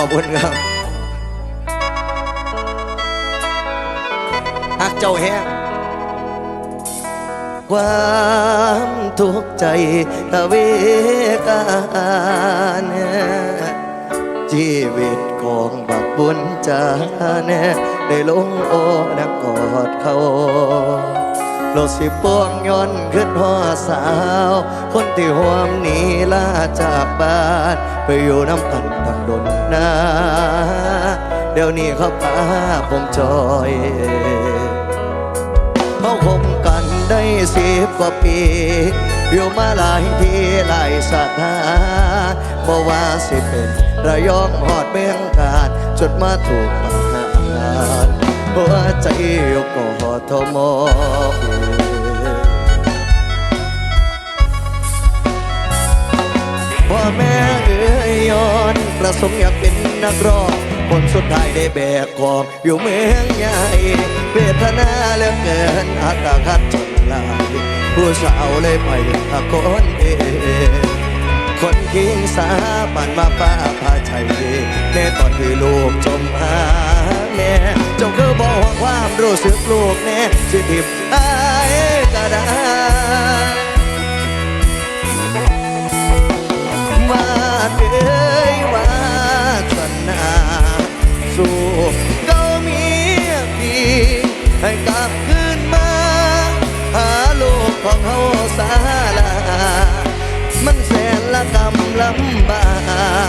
ขอบคุณครับหักเจ้าแห้งความทุกข์ใจตะเวกันชีวิตของบักบุญจาแน่ได้ลงโอนักกอดเขา โลดสิปวงย้อนขึ้นหัวสาว คนที่ห่วมหนีลาจากบ้าน ไปอยู่น้ำกันตั้งดนนาเดี๋ยวนี้เขาพาผมจอยเขาคบกันได้สิบกว่าปี อยู่มาหลายที่หลายสถานบ่ว่าสิเป็นระยองหอดเมืองกาดจดมาถูกปัญหารหัวใจอยู่กอ ทมพ่อแม่เอ๋ยย้อนประสงค์อยากเป็นนักร้องผลสุดท้ายได้แบกกองอยู่เมืองใหญ่เวทนาเหลือเกินอากาศคัดจนลายผู้สาวเลยไปหาคนเองคนกิงสาปันมาป้าพาชัยในตอนที่ลูกจมหาแม่ รู้สึกลูกแน่สิทิบอายก็ได้มาเอ้ยวาสนาสู่เก้าเมียพี่ให้กลับคืนมา หาลูกของเขาสาลา มันแสนละกำลำบา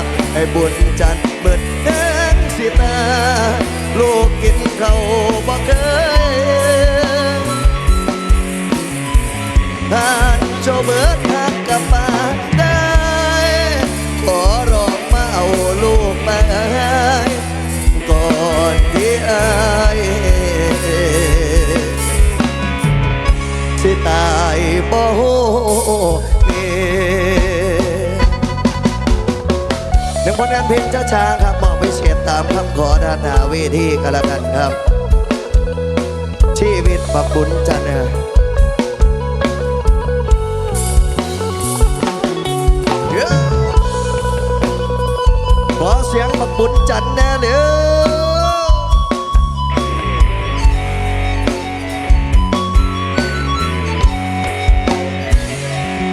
กให้บุญจัดเบิดแดงสิตา ลูกกินเขา เบิดทักกับมาได้ ขอร้องมาเอาลูกมาก่อนที่อายสิตายบ่โหเมหนึ่งผลงานเพลงช้าๆครับมองไปเสียตามคำขอด้านหน้าเวทีกันแล้วกันครับ ชีวิตบักบุญจันทร์ อเสียงบักบุญจันทร์แน่เด้อ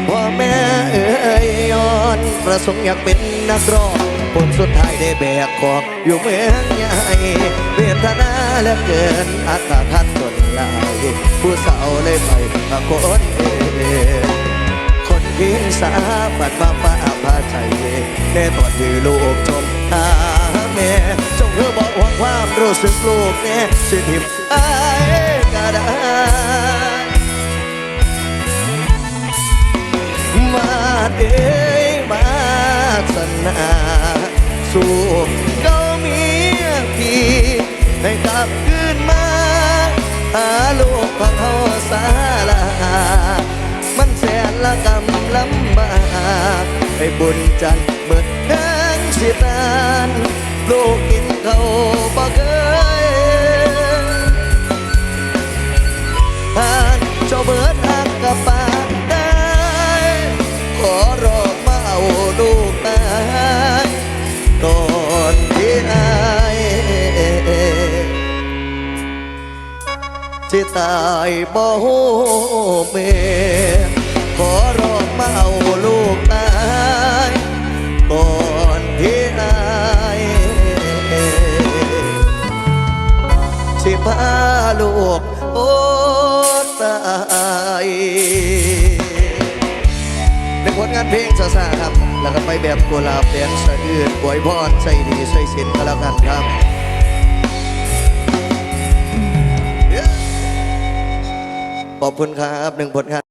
พ่อแม่เอ๋ยย้อนประสงค์อยากเป็นนักร้องผลสุดท้ายได้แบกของอยู่เมืองใหญ่เวทนาเหลือเกินอากาศทัดทนลายผู้สาวเลยไปตะโกนเอ งคนยิงสาบัดมาป้าพาใจในตอนที่ลูกจมหาแม่จงเธอบอกว่าความรู้สึกลูกแน่สิทิมอายก็ได้มาเอ้มาสนาสู่เกาเมียพี่ให้กับ ละกำลำบากให้บุญจันทร์เบิดแดงสิตานลูกกินเขาบ่เคยทานเจ้าเบิดหักกับปาได้ ขอรอมาเอาลูกตายก่อนที่อายที่ตายบ่ฮู้เม ขอร้องมาเอาลูกตายก่อนที่อายสิพาลูกโอ้ตายเป็นผลงานเพลงซาซาครับ แล้วก็ไปแบบกุหลาบแดงสะอื้นบวยพรใส่ดีใส่สินก็แล้วกันครับขอบคุณครับหนึ่งผลงาน